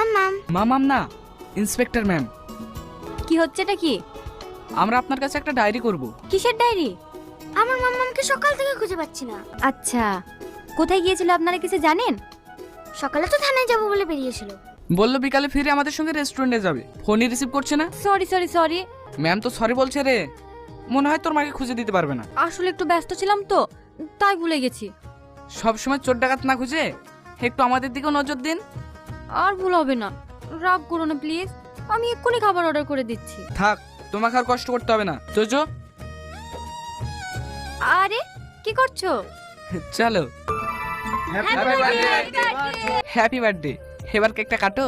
মাম্মাম। মামাম না inspector ma'am. কি হচ্ছে এটা কি? আমরা আপনার কাছে একটা ডায়েরি করব। কিসের ডায়েরি? আমার মাম্মামকে সকাল থেকে খুঁজে পাচ্ছি না। আচ্ছা কোথায় গিয়েছিল আপনারা কিছু জানেন? সকালে তো থানায় যাব বলে বেরিয়েছিল। বলল বিকালে ফিরে আমাদের সঙ্গে রেস্টুরেন্টে যাবে। ফোনই রিসিভ করছে না? Sorry sorry sorry. ম্যাম তো সরি বলছে রে। মনে হয় তোর মাকে খুঁজে দিতে পারবে না। আসলে একটু ব্যস্ত ছিলাম তো তাই ভুলে গেছি। সব সময় চোর ডাকাত না খুঁজে? একটু আমাদের দিকেও নজর দিন। আর ভুল হবে না। রাগ করো না প্লিজ আমি এক্ষুনি খাবার অর্ডার করে দিচ্ছি। থাক তোমাকে আর কষ্ট করতে হবে না। চোজো আরে কি করছ? চলো। হ্যাপি বার্থডে এবার কেকটা কাটো।